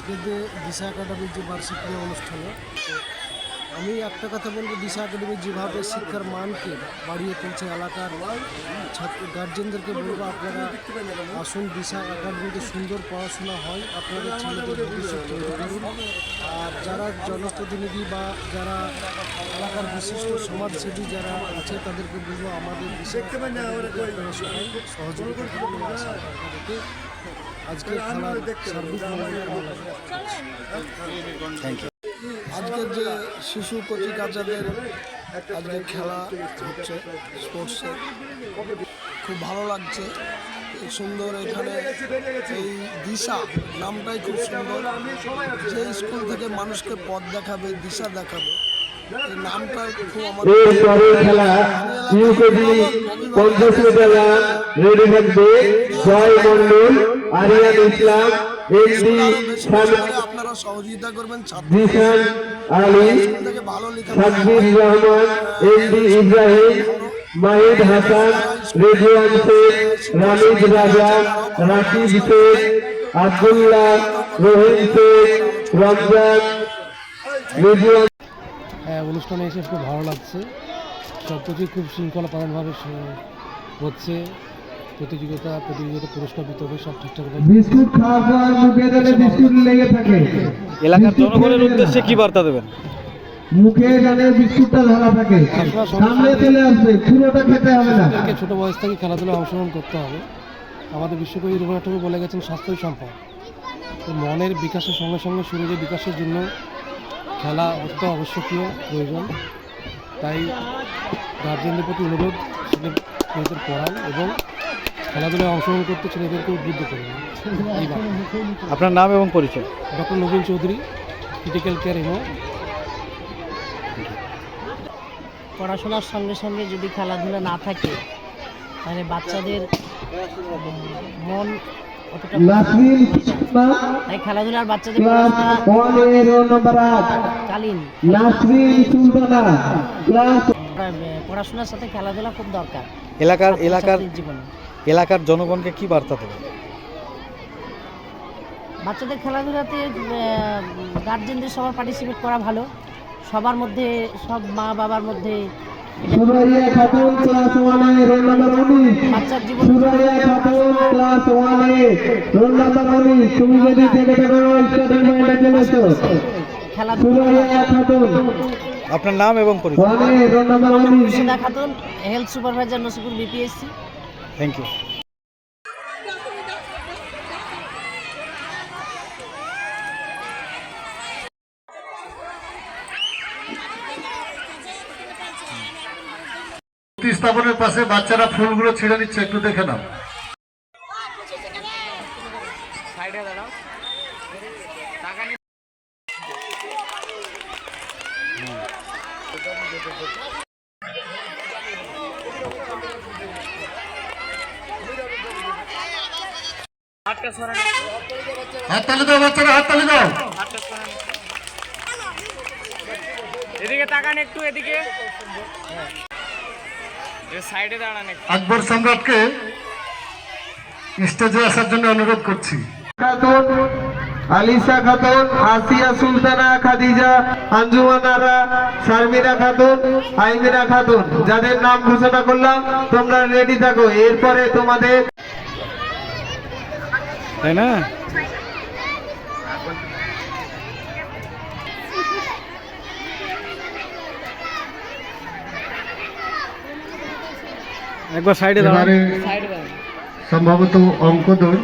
আজকে যে দিশা একাডেমির যে বার্ষিক ক্রীড়া অনুষ্ঠানে আমি একটা কথা বলব, দিশা একাডেমি যেভাবে শিক্ষার মানকে বাড়িয়ে তুলছে এলাকার ছাত্র গার্জেনদেরকে বলব, আপনারা আসুন, দিশা একাডেমিতে সুন্দর পড়াশোনা হয়, আপনাদের ছেলেদের ভবিষ্যৎ তৈরি করুন। আর যারা জনপ্রতিনিধি বা যারা এলাকার বিশিষ্ট সমাজসেবী যারা আছে, তাদেরকে বলব, আমাদের সহযোগিতা আজকে খেলার থ্যাংক ইউ আজকের যে শিশু কচিকাচাদের আজকে খেলা হচ্ছে স্পোর্টসে খুব ভালো লাগছে। সুন্দর এখানে এই দিশা নামটাই খুব সুন্দর। যে স্কুল থেকে মানুষকে পথ দেখাবে দিশা দেখাবে। আমাদের এরপরের খেলা ইউকেজি পঞ্চাশ মিটার রেডি থাকবে। জয় মন্ডল আরিয়ান ইসলাম এমডি আপনারা সহযোগিতা করবেন জিসান আলী সাব্বির রহমান এমডি ইব্রাহিম মাহিদ হাসান রেজওয়ান শেখ রামিজ রাজা রাকিব শেখ আব্দুল্লাহ রহিম শেখ রমজান রেজওয়ান অনুষ্ঠানে এসে খুব ভালো লাগছে। সব কিছুই খুব শৃঙ্খলাপরণভাবে হচ্ছে। প্রতিযোগিতা প্রতিযোগিতা পুরস্কার বিতরণ সব ঠিকঠাক বিস্কুট খাওয়ার পর মুখে বিস্কুট লেগে থাকে। এলাকার জনগণের উদ্দেশ্যে কি বার্তা দেবেন? মুখে যেন বিস্কুটটা ধরা থাকে সামনে চলে আসবে পুরোটা খেতে হবে না। থেকে বয়স থেকে খেলাধুলায় অংশগ্রহণ করতে হবে। আমাদের বিশ্বকবি রবীন্দ্রনাথ ঠাকুর বলে গেছেন স্বাস্থ্যই সম্পদ। তো মনের বিকাশের সঙ্গে সঙ্গে শরীরের বিকাশের জন্য খেলা অত্যন্ত আবশ্যকীয় প্রয়োজন। তাই গার্জেনদের প্রতি অনুরোধ ছেলে মেয়েদের পড়ান এবং খেলাধুলায় অংশগ্রহণ করতে ছেলেদেরকে উদ্বুদ্ধ করুন। আপনার নাম এবং পরিচয়? Doctor Nabin Chowdhury critical care MO পড়াশোনার সঙ্গে সঙ্গে যদি খেলাধুলা না থাকে তাহলে বাচ্চাদের মন খেলাধুলার বাচ্চাদের ক্লাস নাসরিন সুলতানা ক্লাস পড়াশোনার সাথে খেলাধুলা খুব দরকার। এলাকার এলাকার জীবনে। এলাকার জনগণকে কি বার্তা দেবেন বাচ্চাদের খেলাধুলাতে গার্জেনদের সবার পার্টিসিপেট করা ভালো। সবার মধ্যে সব মা বাবার মধ্যে Suraiya Khatun class roll number উনিশ। সুরাইয়া খাতুন ক্লাস ওয়ানে রোল নাম্বার উনিশ। তুমি যদি থেকে থাকো সুরাইয়া খাতুন। আপনার নাম এবং পরিচয়। রোল নাম্বার উনিশ। Khatun health supervisor Nasipur BPSC thank you স্থাপনের পাশে বাচ্চারা ফুলগুলো ছিঁড়ে নিচ্ছে, একটু দেখে নাও। হাততালি দাও বাচ্চারা হাততালি দাও। এদিকে তাকান একটু, এদিকে। আকবর সম্রাটকে স্টেজে আসার জন্য অনুরোধ করছি। খাতুন আলিশা খাতুন আসিয়া সুলতানা খাদিজা আঞ্জুমান আরা শারমিনা খাতুন আইমিনা খাতুন যাদের নাম ঘোষণা করলাম তোমরা রেডি থাকো। এরপরে তোমাদের তাই না? একবার সাইডে দাঁড়ান। সম্ভবত অঙ্ক দৌড়